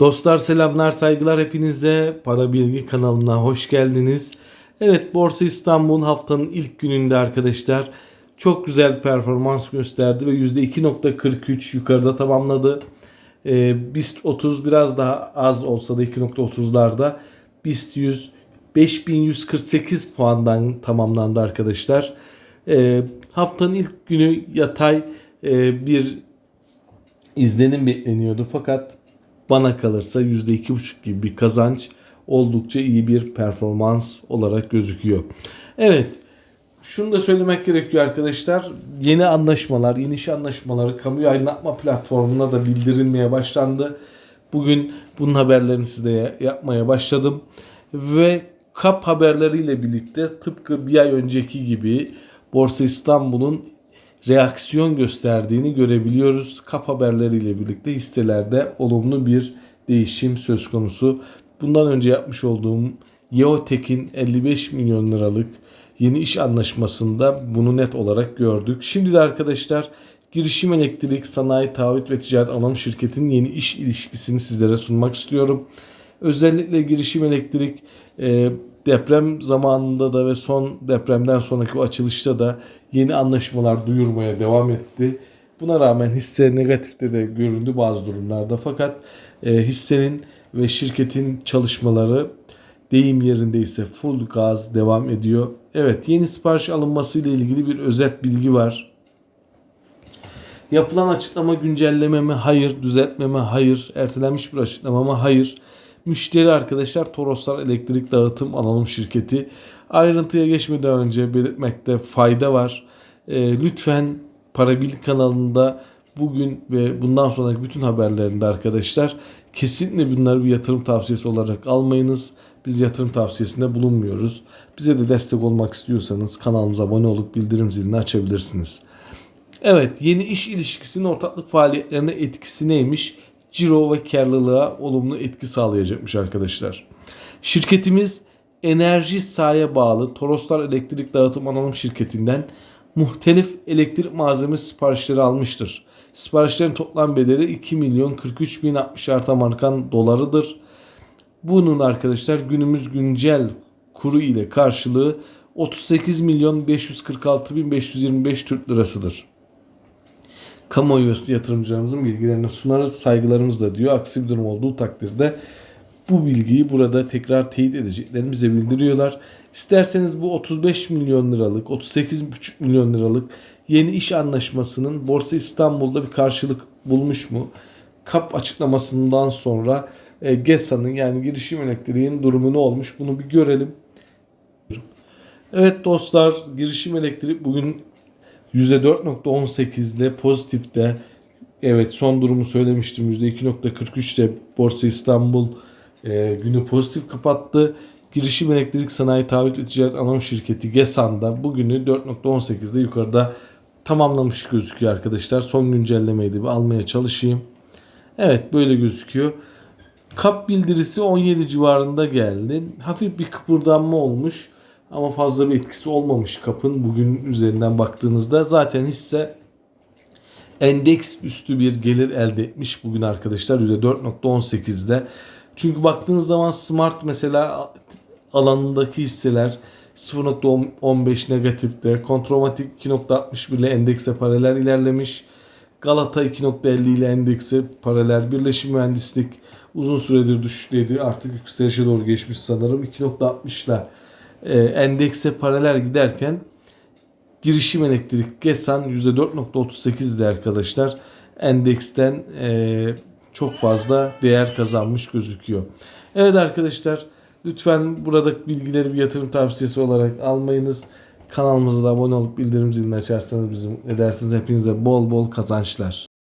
Dostlar selamlar saygılar hepinize Para Bilgi kanalına hoş geldiniz. Evet Borsa İstanbul haftanın ilk gününde arkadaşlar çok güzel performans gösterdi ve %2.43 yukarıda tamamladı. Ee, BIST 30 biraz daha az olsa da 2.30'larda BIST 100 5148 puandan tamamlandı arkadaşlar. Ee, haftanın ilk günü yatay e, bir izlenim bekleniyordu fakat bana kalırsa %2,5 gibi bir kazanç oldukça iyi bir performans olarak gözüküyor. Evet şunu da söylemek gerekiyor arkadaşlar. Yeni anlaşmalar, yeni iş anlaşmaları kamuya aydınlatma platformuna da bildirilmeye başlandı. Bugün bunun haberlerini size yapmaya başladım. Ve kap haberleriyle birlikte tıpkı bir ay önceki gibi Borsa İstanbul'un reaksiyon gösterdiğini görebiliyoruz. Kap haberleriyle birlikte hisselerde olumlu bir değişim söz konusu. Bundan önce yapmış olduğum Yeotek'in 55 milyon liralık yeni iş anlaşmasında bunu net olarak gördük. Şimdi de arkadaşlar Girişim Elektrik Sanayi Taahhüt ve Ticaret Anonim Şirketi'nin yeni iş ilişkisini sizlere sunmak istiyorum. Özellikle Girişim Elektrik e, deprem zamanında da ve son depremden sonraki o açılışta da yeni anlaşmalar duyurmaya devam etti. Buna rağmen hisse negatifte de göründü bazı durumlarda. Fakat e, hissenin ve şirketin çalışmaları deyim yerindeyse full gaz devam ediyor. Evet yeni sipariş alınması ile ilgili bir özet bilgi var. Yapılan açıklama güncelleme mi? Hayır. Düzeltme mi? Hayır. Ertelenmiş bir açıklama mı? Hayır. Müşteri arkadaşlar Toroslar Elektrik Dağıtım Anonim Şirketi. Ayrıntıya geçmeden önce belirtmekte fayda var. E, lütfen Parabil kanalında bugün ve bundan sonraki bütün haberlerinde arkadaşlar kesinlikle bunları bir yatırım tavsiyesi olarak almayınız. Biz yatırım tavsiyesinde bulunmuyoruz. Bize de destek olmak istiyorsanız kanalımıza abone olup bildirim zilini açabilirsiniz. Evet yeni iş ilişkisinin ortaklık faaliyetlerine etkisi neymiş? Ciro ve karlılığa olumlu etki sağlayacakmış arkadaşlar. Şirketimiz enerji sahaya bağlı Toroslar Elektrik Dağıtım Anonim Şirketi'nden muhtelif elektrik malzemesi siparişleri almıştır. Siparişlerin toplam bedeli 2 milyon 43 bin 60 artan markan dolarıdır. Bunun arkadaşlar günümüz güncel kuru ile karşılığı 38 milyon 546 bin 525 Türk lirasıdır. Kamuoyu yatırımcılarımızın bilgilerini sunarız saygılarımızla diyor. Aksi bir durum olduğu takdirde bu bilgiyi burada tekrar teyit edeceklerini bize bildiriyorlar. İsterseniz bu 35 milyon liralık, 38,5 milyon liralık yeni iş anlaşmasının Borsa İstanbul'da bir karşılık bulmuş mu? KAP açıklamasından sonra e, GESA'nın yani girişim elektriğin durumu ne olmuş bunu bir görelim. Evet dostlar girişim elektrik bugün %4.18 ile pozitifte. Evet son durumu söylemiştim %2.43'te Borsa İstanbul e, günü pozitif kapattı. Girişim Elektrik Sanayi Taahhüt ve Ticaret Anonim Şirketi GESAN'da bugünü 4.18'de yukarıda tamamlamış gözüküyor arkadaşlar. Son güncellemeyi de bir almaya çalışayım. Evet böyle gözüküyor. Kap bildirisi 17 civarında geldi. Hafif bir kıpırdanma olmuş ama fazla bir etkisi olmamış kapın bugün üzerinden baktığınızda. Zaten hisse endeks üstü bir gelir elde etmiş bugün arkadaşlar %4.18'de. Çünkü baktığınız zaman Smart mesela alanındaki hisseler 0.15 negatifte. Kontromatik 2.61 ile endekse paralel ilerlemiş. Galata 2.50 ile endekse paralel. Birleşim Mühendislik uzun süredir düşüşteydi. Artık yükselişe doğru geçmiş sanırım. 2.60 ile e, endekse paralel giderken girişim elektrik GESAN %4.38'de arkadaşlar. Endeksten e, çok fazla değer kazanmış gözüküyor. Evet arkadaşlar lütfen buradaki bilgileri bir yatırım tavsiyesi olarak almayınız. Kanalımıza da abone olup bildirim zilini açarsanız bizim edersiniz. Hepinize bol bol kazançlar.